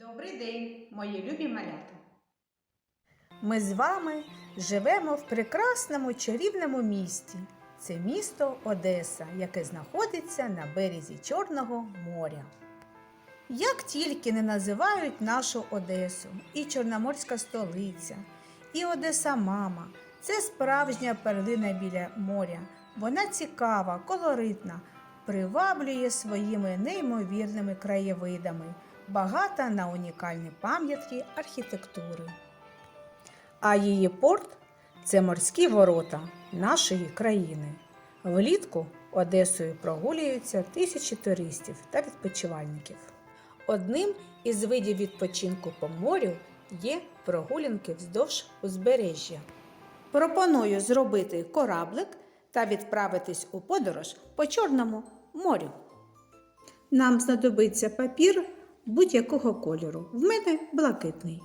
Добрий день, мої любі малята! Ми з вами живемо в прекрасному чарівному місті. Це місто Одеса, яке знаходиться на березі Чорного моря. Як тільки не називають нашу Одесу, і Чорноморська столиця, і Одеса Мама, це справжня перлина біля моря. Вона цікава, колоритна, приваблює своїми неймовірними краєвидами, багата на унікальні пам'ятки архітектури. А її порт це морські ворота нашої країни. Влітку Одесою прогулюються тисячі туристів та відпочивальників. Одним із видів відпочинку по морю є прогулянки вздовж узбережжя. Пропоную зробити кораблик та відправитись у подорож по Чорному морю. Нам знадобиться папір будь-якого кольору. В мене блакитний.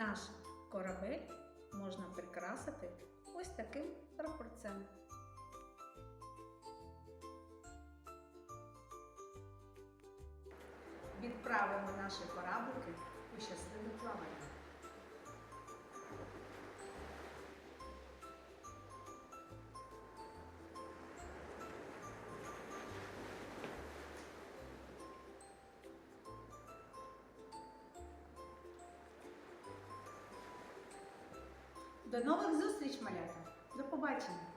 Наш корабель можна прикрасити ось таким прапорцем. Відправимо наші кораблики До нових зустріч, малята! До побачення!